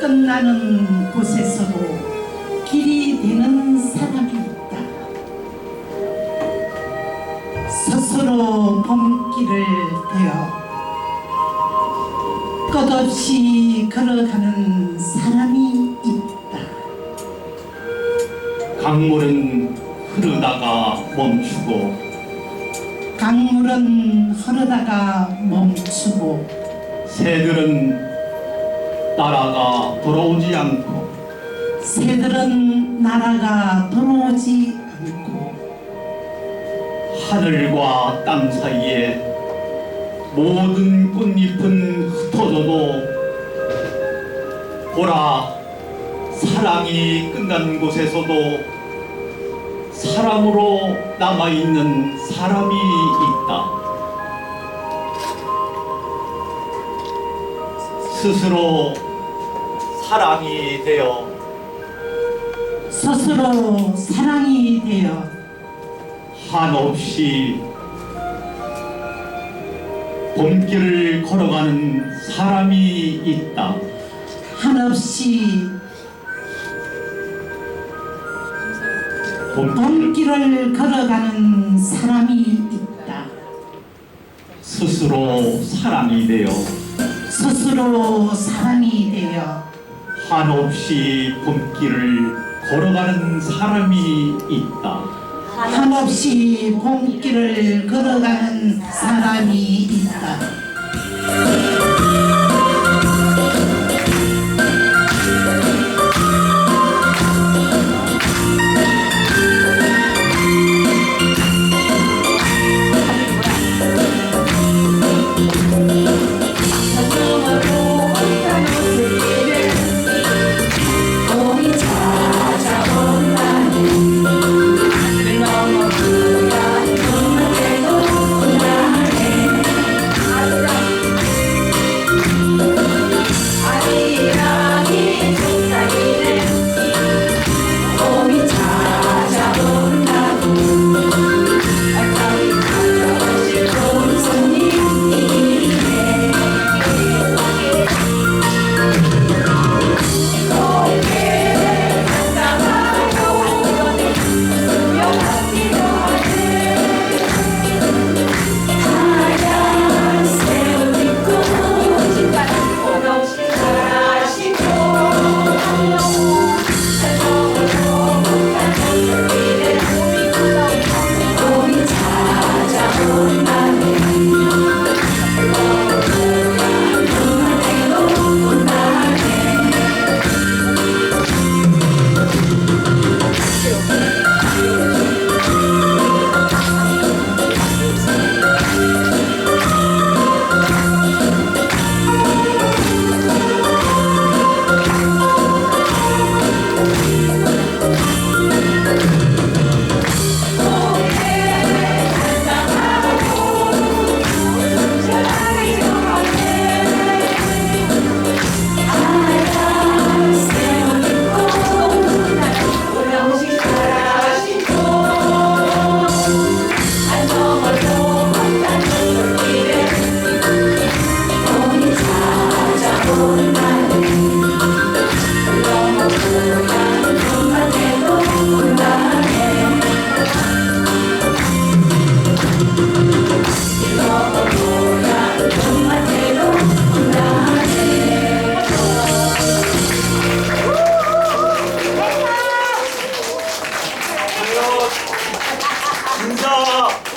끝나는 곳에서도 길이 되는 사람이 있다. 스스로 봄길을 되어 끝없이 걸어가는 사람이 있다. 강물은 흐르다가 멈추고 강물은 흐르다가 멈추고 새들은 날아가 돌아오지 않고 새들은 날아가 돌아오지 않고 하늘과 땅 사이에 모든 꽃잎은 흩어져도 보라 사랑이 끝난 곳에서도 사람으로 남아있는 사람이 있다. 스스로 사랑이 되어 스스로 사랑이 되어 한없이 봄길을 걸어가는 사람이 있다. 한없이 봄길을 봄길을 걸어가는 사람이 있다. 스스로 사람이 되어 스스로 사람이 되어 한없이 봄길을 걸어가는 사람이 있다. 한없이 봄길을 걸어가는 사람이 있다. 진짜